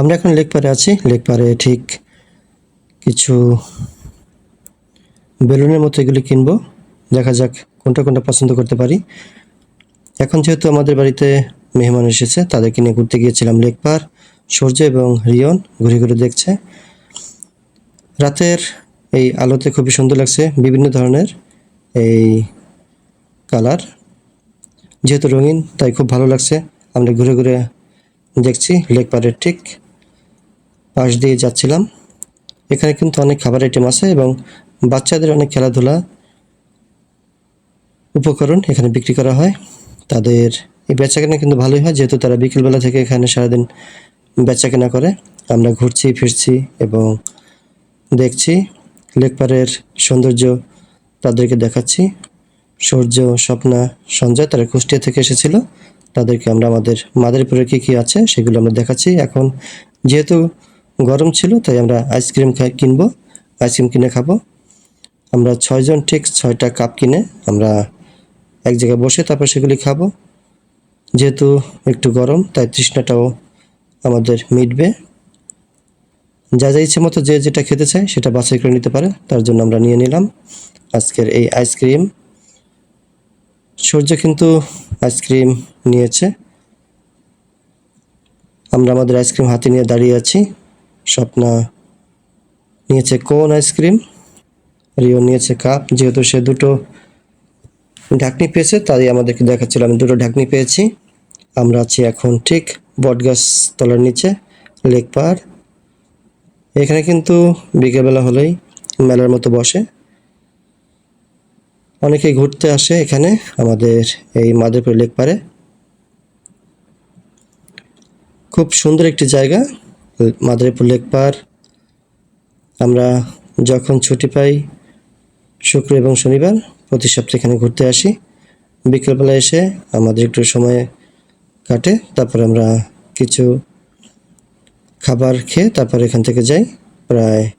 আমরা এখন লেক পারে আছি। লেক পারে ঠিক কিছু বেলুনের মতো এগুলি কিনবো। দেখা যাক কোনটা কোনটা পছন্দ করতে পারি। এখন যেহেতু আমাদের বাড়িতে মেহমান এসেছে, তাদেরকে নিয়ে ঘুরতে গিয়েছিলাম লেক পার সূর্য এবং রিয়ন ঘুরে ঘুরে দেখছে। রাতের এই আলোতে খুবই সুন্দর লাগছে, বিভিন্ন ধরনের এই কালার। যেহেতু রঙিন, তাই খুব ভালো লাগছে। আমরা ঘুরে ঘুরে দেখছি লেক পারের ঠিক পাশ দিয়ে যাচ্ছিলাম। এখানে কিন্তু অনেক খাবার আইটেম আছে এবং বাচ্চাদের অনেক খেলাধুলা উপকরণ এখানে বিক্রি করা হয়। তাদের এই বেচাকেনা কিন্তু ভালোই হয়, যেহেতু তারা বিকেলবেলা থেকে এখানে সারাদিন বেচাকেনা করে। আমরা ঘুরছি, ফিরছি এবং দেখছি লেকপারের সৌন্দর্য তাদেরকে দেখাচ্ছি। সূর্য, স্বপ্না, সঞ্জয় তারা কুষ্টিয়া থেকে এসেছিল। তাদেরকে আমরা আমাদের মাদারীপুরে কী কী আছে সেগুলো আমরা দেখাচ্ছি। এখন যেহেতু গরম ছিল, তাই আমরা আইসক্রিম খাই কিনবো, আইসক্রিম কিনে খাব। আমরা ছয়জন ঠিক ছয়টা কাপ কিনে আমরা এক জায়গায় বসে তারপর সেগুলি খাব। যেহেতু একটু গরম, তাই তৃষ্ণাটাও আমাদের মিটবে। যা যা ইচ্ছে মতো যে যেটা খেতে চায় সেটা বাছাই করে নিতে পারে, তার জন্য আমরা নিয়ে নিলাম আজকের এই আইসক্রিম। সূর্য কিন্তু আইসক্রিম নিয়েছে। আমরা আমাদের আইসক্রিম হাতে নিয়ে দাঁড়িয়ে আছি। স্বপ্না নিয়েছে কোন আইসক্রিম? রিও নিয়েছে কাপ। যেহেতু সে দুটো ঢাকনি পেয়েছে, তাই আমাদেরকে দেখাচ্ছিল, আমি দুটো ঢাকনি পেয়েছি। আমরা আছি এখন ঠিক বটগাছ তলার নিচে, লেক পার এখানে কিন্তু বিকেলবেলা হলেই মেলার মতো বসে। অনেকে ঘুরতে আসে এখানে, আমাদের এই মাদারপুর লেক পারে খুব সুন্দর একটি জায়গা। মাদারীপুর লেক পার। আমরা যখন ছুটি পাই, শুক্র এবং শনিবার, প্রতি সপ্তাহে এখানে ঘুরতে আসি। বিকেলবেলা এসে আমাদের একটু সময় কাটে, তারপর আমরা কিছু খাবার খেয়ে তারপর এখান থেকে যাই। প্রায়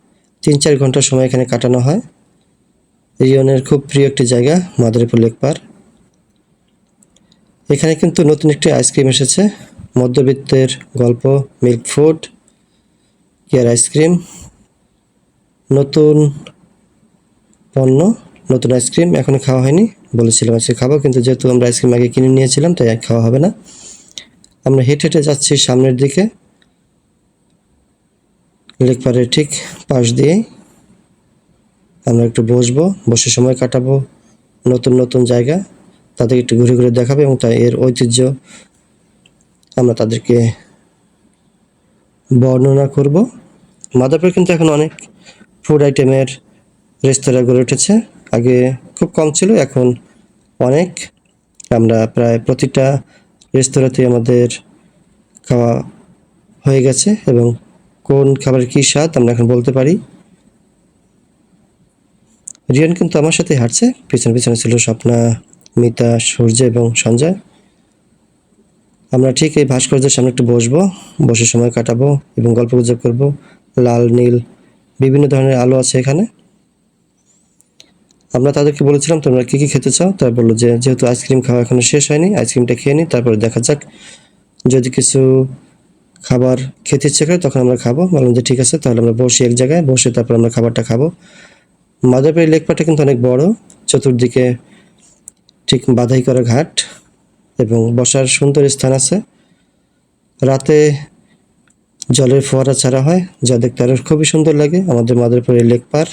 তিন চার ঘণ্টা সময় এখানে কাটানো হয়। রিয়নের খুব প্রিয় একটি জায়গা, মাদারীপুর লেক পার। এখানে কিন্তু নতুন একটি আইসক্রিম এসেছে, মধ্যবিত্তের গল্প, মিল্ক ফুড। কেয়ার আইসক্রিম নতুন পণ্য, নতুন আইসক্রিম এখনও খাওয়া হয়নি। বলেছিলাম আজকে খাব, কিন্তু যেহেতু আমরা আইসক্রিম আগে কিনে নিয়েছিলাম, তাই খাওয়া হবে না। আমরা হেঁটে হেঁটে যাচ্ছি সামনের দিকে। লেক পাড়ের ঠিক পাশ দিয়ে আমরা একটু বসবো, বসে সময় কাটাবো। নতুন নতুন জায়গা, তাদেরকে একটু ঘুরে ঘুরে দেখাবো এবং তাই এর ঐতিহ্য আমরা তাদেরকে বর্ণনা করব। মাদারপুরে কিন্তু এখন অনেক ফুড আইটেমের রেস্তোরাঁ গড়ে উঠেছে। আগে খুব কম ছিল, এখন অনেক। আমরা প্রায় প্রতিটা রেস্তোরাঁতে আমাদের খাওয়া হয়ে গেছে এবং কোন খাবারের কী স্বাদ আমরা এখন বলতে পারি। রিয়ান কিন্তু আমার সাথে হাঁটছে, পিছনে পিছনে ছিল স্বপ্না, মিতা, সূর্য এবং সঞ্জয়। আমরা ঠিক এই ভাস্কর্যের সামনে একটু বসবো, বসে সময় কাটাবো এবং গল্প গুজব করব। লাল, নীল, বিভিন্ন ধরনের আলো আছে এখানে। আমরা তাদেরকে বলেছিলাম, তোমরা কী কী খেতে চাও? তারা বলল যে, যেহেতু আইসক্রিম খাওয়া এখনও শেষ হয়নি, আইসক্রিমটা খেয়ে নিই, তারপরে দেখা যাক। যদি কিছু খাবার খেতে ইচ্ছে করে, তখন আমরা খাব। বললাম যে, ঠিক আছে, তাহলে আমরা বসি এক জায়গায়, বসে তারপর আমরা খাবারটা খাব। মাদারপুরের লেকপাটা কিন্তু অনেক বড়, চতুর্দিকে ঠিক বাধাই করা ঘাট। এবং বসার সুন্দর স্থান আছে। রাতে জলের ফোয়ারা ছাড়া হয়, যা দেখতে আরও খুবই সুন্দর লাগে। আমাদের মাদারপুরের লেক পার।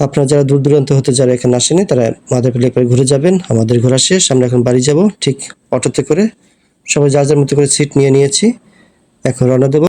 আপনারা যারা দূর দূরান্ত হতে যারা এখানে আসেনি, তারা মাদারপুর লেক পারে ঘুরে যাবেন। আমাদের ঘোরা শেষ, আমরা এখন বাড়ি যাব ঠিক অটোতে করে। সবাই যার যার মতো করে সিট নিয়ে নিয়েছি। এখন রওনা দেবো।